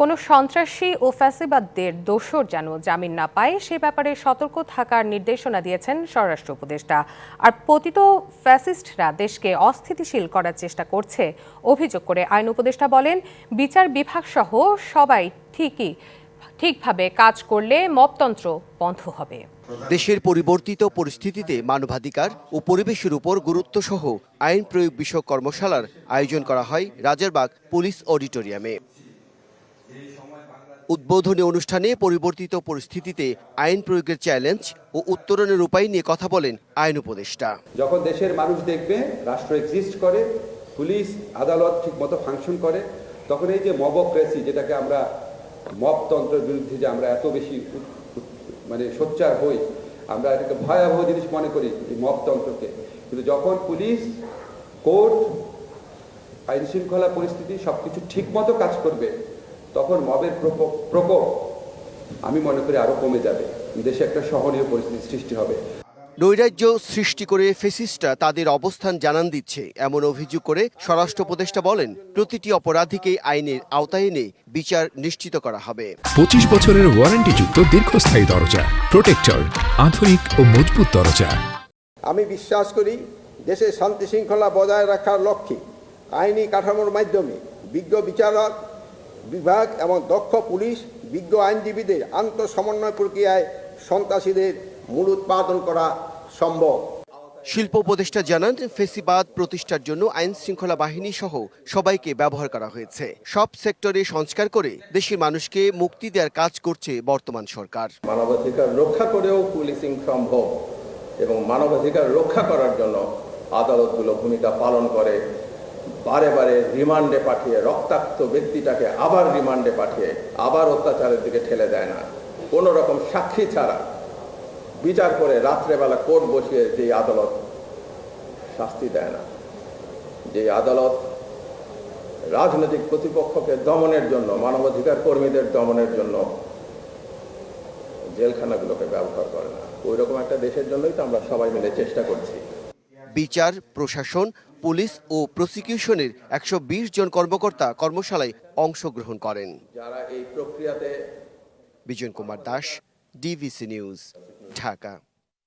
কোনো সন্ত্রাসী ও ফ্যাসিবাদদের দোষর যেন জামিন না পায়, সে ব্যাপারে সতর্ক থাকার নির্দেশনা দিয়েছেন স্বরাষ্ট্র উপদেষ্টা। আর পতিত ফ্যাসিস্টরা দেশকে অস্থিতিশীল করার চেষ্টা করছে, অভিযোগ করে আইন উপদেষ্টা বলেন, বিচার বিভাগ সহ সবাই ঠিকই, ঠিকভাবে কাজ করলে মপতন্ত্র বন্ধ হবে। দেশের পরিবর্তিত পরিস্থিতিতে মানবাধিকার ও পরিবেশের উপর গুরুত্বসহ আইন প্রয়োগ বিষয়ক কর্মশালার আয়োজন করা হয় রাজারবাগ পুলিশ অডিটোরিয়ামে। উদ্বোধনী অনুষ্ঠানে পরিবর্তিত পরিস্থিতিতে আইন প্রয়োগের চ্যালেঞ্জ ও উত্তরণের উপায় নিয়ে কথা বলেন আইন উপদেষ্টা। যখন দেশের মানুষ দেখবে, রাষ্ট্র এক্সিস্ট করে, পুলিশ, আদালত ঠিকমতো ফাংশন করে, তখন এই যে মবক্রেসি যেটাকে আমরা মবতন্ত্রের বিরুদ্ধে যে আমরা এত বেশি মানে সোচ্চার হই, আমরা এটাকে ভয়াবহ জিনিস মনে করি, এই মবতন্ত্রকে কিন্তু যখন পুলিশ কোর্ট আইন শৃঙ্খলা পরিস্থিতি সব কিছু ঠিকমতো কাজ করবে তখন মবের প্রকোপ আমি মনে করি আরও কমে যাবে। দেশে একটা সহনীয় পরিস্থিতি সৃষ্টি হবে। নৈরাজ্য সৃষ্টি করে ফেসিস্টরা তাদের অবস্থান জানান দিচ্ছে। এমন অভিযোগ করে স্বরাষ্ট্র উপদেষ্টা বলেন প্রতিটি অপরাধীকে আইনের আওতায় এনে বিচার নিশ্চিত করা হবে। পঁচিশ বছরের ওয়ারেন্টিযুক্ত দীর্ঘস্থায়ী দরজা প্রোটেক্টর আধুনিক ও মজবুত দরজা। আমি বিশ্বাস করি দেশের শান্তি শৃঙ্খলা বজায় রাখার লক্ষ্যে আইনি কাঠামোর মাধ্যমে বিজ্ঞ বিচারক বিভাগ এবং দক্ষ পুলিশ বিজ্ঞ আইনজীবীদের আন্তঃসমন্বয় প্রক্রিয়ায় সন্ত্রাসীদের মূল উৎপাদন করা সম্ভব। শিল্প উপদেষ্টা জানান ফেসিবাদ প্রতিষ্ঠার জন্য আইন শৃঙ্খলা বাহিনী সহ সবাইকে ব্যবহার করা হয়েছে। সব সেক্টরে সংস্কার করে দেশের মানুষকে মুক্তি দেওয়ার কাজ করছে বর্তমান সরকার। মানবাধিকার রক্ষা করেও পুলিশিং সম্ভব এবং মানবাধিকার রক্ষা করার জন্য আদালতগুলো ভূমিকা পালন করে। বারে বারে রিমান্ডে পাঠিয়ে রক্তাক্ত ব্যক্তিটাকে আবার রিমান্ডে পাঠিয়ে আবার অত্যাচারের দিকে ঠেলে দেয় না। কোনো রকম সাক্ষী ছাড়া বিচার করে রাত্রেবেলা কোর্ট বসিয়ে যেই আদালত শাস্তি দেয় না। যে আদালত রাজনৈতিক প্রতিপক্ষকে দমনের জন্য, মানবাধিকার কর্মীদের দমনের জন্য জেলখানাগুলোকে ব্যবহার করে না। ওই রকম একটা দেশের জন্যই তো আমরা সবাই মিলে চেষ্টা করছি। বিচার, প্রশাসন পুলিশ ও প্রসিকিউশনের একশো বিশ জন কর্মকর্তা কর্মশালায় অংশগ্রহণ করেন। যারা এই প্রক্রিয়াতে বিজন কুমার দাস ডিভিসি নিউজ ঢাকা।